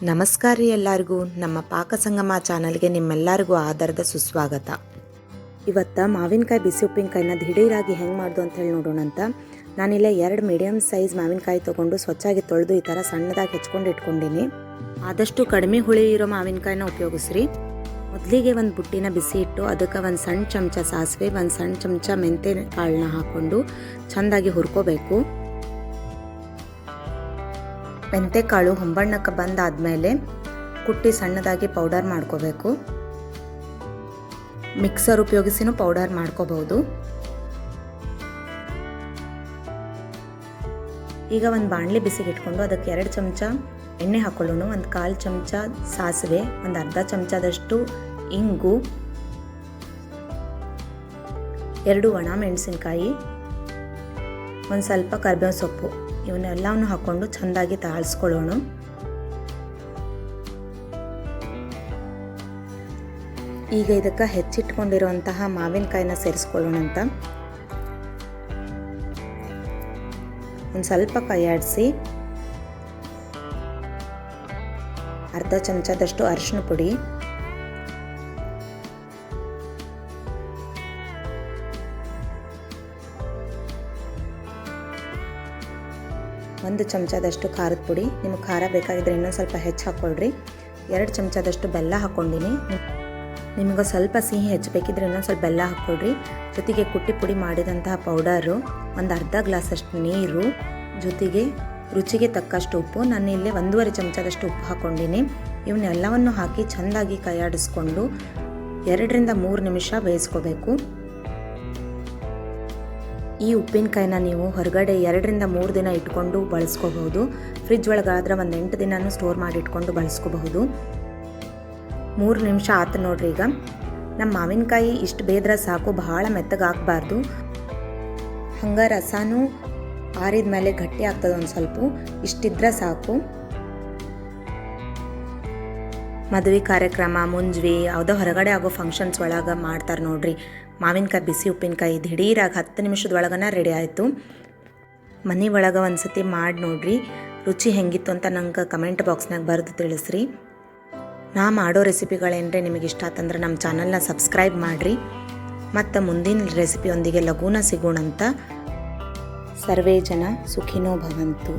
ನಮಸ್ಕಾರ ರೀ ಎಲ್ಲರಿಗೂ. ನಮ್ಮ ಪಾಕ ಸಂಗಮ ಚಾನಲ್ಗೆ ನಿಮ್ಮೆಲ್ಲರಿಗೂ ಆಧಾರದ ಸುಸ್ವಾಗತ. ಇವತ್ತು ಮಾವಿನಕಾಯಿ ಬಿಸಿ ಉಪ್ಪಿನಕಾಯಿನ ದಿಢೀರಾಗಿ ಹೆಂಗೆ ಮಾಡ್ದು ಅಂತ ಹೇಳಿ ನೋಡೋಣ ಅಂತ. ನಾನಿಲ್ಲೇ ಎರಡು ಮೀಡಿಯಮ್ ಸೈಜ್ ಮಾವಿನಕಾಯಿ ತೊಗೊಂಡು ಸ್ವಚ್ಛಾಗಿ ತೊಳೆದು ಈ ಥರ ಸಣ್ಣದಾಗಿ ಹೆಚ್ಕೊಂಡು ಇಟ್ಕೊಂಡಿನಿ. ಆದಷ್ಟು ಕಡಿಮೆ ಹುಳಿ ಇರೋ ಮಾವಿನಕಾಯಿನ ಉಪಯೋಗಿಸ್ರಿ. ಮೊದಲಿಗೆ ಒಂದು ಬುಟ್ಟಿನ ಬಿಸಿ ಇಟ್ಟು ಅದಕ್ಕೆ ಒಂದು ಸಣ್ಣ ಚಮಚ ಸಾಸಿವೆ, ಒಂದು ಸಣ್ಣ ಚಮಚ ಮೆಂತೆ ಕಾಳನ್ನ ಹಾಕ್ಕೊಂಡು ಚೆಂದಾಗಿ ಹುರ್ಕೋಬೇಕು. ಮೆಂತೆಕಾಳು ಹೊಂಬಣ್ಣಕ್ಕೆ ಬಂದಾದಮೇಲೆ ಕುಟ್ಟಿ ಸಣ್ಣದಾಗಿ ಪೌಡರ್ ಮಾಡ್ಕೋಬೇಕು. ಮಿಕ್ಸರ್ ಉಪಯೋಗಿಸಿನೂ ಪೌಡರ್ ಮಾಡ್ಕೋಬಹುದು. ಈಗ ಒಂದು ಬಾಣಲೆ ಬಿಸಿಗೆ ಇಟ್ಕೊಂಡು ಅದಕ್ಕೆ ಎರಡು ಚಮಚ ಎಣ್ಣೆ ಹಾಕೊಳ್ಳೋಣ. ಒಂದು ಕಾಲು ಚಮಚ ಸಾಸಿವೆ, ಒಂದು ಅರ್ಧ ಚಮಚದಷ್ಟು ಇಂಗು, ಎರಡು ಒಣ ಮೆಣಸಿನ್ಕಾಯಿ ಒಂದು ಸ್ವಲ್ಪ ಕರ್ಬೇವು ಸೊಪ್ಪು, ಇವನ್ನೆಲ್ಲವನ್ನು ಹಾಕ್ಕೊಂಡು ಚೆಂದಾಗಿ ತಾಳಿಸ್ಕೊಳ್ಳೋಣ. ಈಗ ಇದಕ್ಕೆ ಹೆಚ್ಚಿಟ್ಕೊಂಡಿರುವಂತಹ ಮಾವಿನಕಾಯಿನ ಸೇರಿಸ್ಕೊಳ್ಳೋಣ ಅಂತ. ಒಂದು ಸ್ವಲ್ಪ ಕೈಯಾಡಿಸಿ ಅರ್ಧ ಚಮಚದಷ್ಟು ಅರಿಶಿನ ಪುಡಿ. ಒಂದು ಚಮಚದಷ್ಟು ಖಾರದ ಪುಡಿ, ನಿಮಗೆ ಖಾರ ಬೇಕಾಗಿದ್ದರೆ ಇನ್ನೊಂದು ಸ್ವಲ್ಪ ಹೆಚ್ಚು ಹಾಕ್ಕೊಳ್ರಿ. ಎರಡು ಚಮಚದಷ್ಟು ಬೆಲ್ಲ ಹಾಕ್ಕೊಂಡಿನಿ. ನಿಮಗೆ ಸ್ವಲ್ಪ ಸಿಹಿ ಹೆಚ್ಚಬೇಕಿದ್ರೆ ಇನ್ನೊಂದು ಸ್ವಲ್ಪ ಬೆಲ್ಲ ಹಾಕ್ಕೊಳ್ರಿ. ಜೊತೆಗೆ ಕುಟ್ಟಿ ಪುಡಿ ಮಾಡಿದಂತಹ ಪೌಡರು, ಒಂದು ಅರ್ಧ ಗ್ಲಾಸಷ್ಟು ನೀರು, ಜೊತೆಗೆ ರುಚಿಗೆ ತಕ್ಕಷ್ಟು ಉಪ್ಪು. ನಾನು ಇಲ್ಲಿ ಒಂದೂವರೆ ಚಮಚದಷ್ಟು ಉಪ್ಪು ಹಾಕ್ಕೊಂಡಿನಿ. ಇವನ್ನೆಲ್ಲವನ್ನು ಹಾಕಿ ಚೆಂದಾಗಿ ಕೈಯಾಡಿಸ್ಕೊಂಡು ಎರಡರಿಂದ ಮೂರು ನಿಮಿಷ ಬೇಯಿಸ್ಕೋಬೇಕು. ಈ ಉಪ್ಪಿನಕಾಯಿನ ನೀವು ಹೊರಗಡೆ ಎರಡರಿಂದ ಮೂರು ದಿನ ಇಟ್ಕೊಂಡು ಬಳಸ್ಕೋಬಹುದು. ಫ್ರಿಜ್ ಒಳಗಾದ್ರೆ ಒಂದು ಎಂಟು ದಿನನೂ ಸ್ಟೋರ್ ಮಾಡಿ ಇಟ್ಕೊಂಡು ಬಳಸ್ಕೋಬಹುದು. ಮೂರು ನಿಮಿಷ ಆತು ನೋಡ್ರಿ ಈಗ. ನಮ್ಮ ಮಾವಿನಕಾಯಿ ಇಷ್ಟು ಬೇದ್ರೆ ಸಾಕು, ಭಾಳ ಮೆತ್ತಗೆ ಹಾಕ್ಬಾರ್ದು ಹಂಗೆ ರಸನೂ ಆರಿದ ಮೇಲೆ ಗಟ್ಟಿ ಆಗ್ತದೆ ಒಂದು ಸ್ವಲ್ಪ. ಇಷ್ಟಿದ್ರೆ ಸಾಕು. ಮದುವೆ ಕಾರ್ಯಕ್ರಮ, ಮುಂಜ್ವಿ, ಯಾವುದೋ ಹೊರಗಡೆ ಆಗೋ ಫಂಕ್ಷನ್ಸ್ ಒಳಗೆ ಮಾಡ್ತಾರೆ ನೋಡ್ರಿ. ಮಾವಿನಕಾಯಿ ಬಿಸಿ, ಉಪ್ಪಿನಕಾಯಿ ದಿಢೀರಾಗಿ ಹತ್ತು ನಿಮಿಷದ ಒಳಗನ ರೆಡಿ ಆಯಿತು. ಮನೆ ಒಳಗೆ ಒಂದು ಸತಿ ಮಾಡಿ ನೋಡ್ರಿ, ರುಚಿ ಹೆಂಗಿತ್ತು ಅಂತ ನಂಗೆ ಕಮೆಂಟ್ ಬಾಕ್ಸ್ನಾಗ ಬರೆದು ತಿಳಿಸ್ರಿ. ನಾ ಮಾಡೋ ರೆಸಿಪಿಗಳೇನ್ರಿ ನಿಮಗೆ ಇಷ್ಟ ಆತಂದ್ರೆ ನಮ್ಮ ಚಾನಲ್ನ ಸಬ್ಸ್ಕ್ರೈಬ್ ಮಾಡಿರಿ. ಮತ್ತು ಮುಂದಿನ ರೆಸಿಪಿಯೊಂದಿಗೆ ಲಘೂನ ಸಿಗೋಣಂತ ಸರ್ವೇ ಜನ ಸುಖಿನೋ ಭವಂತು.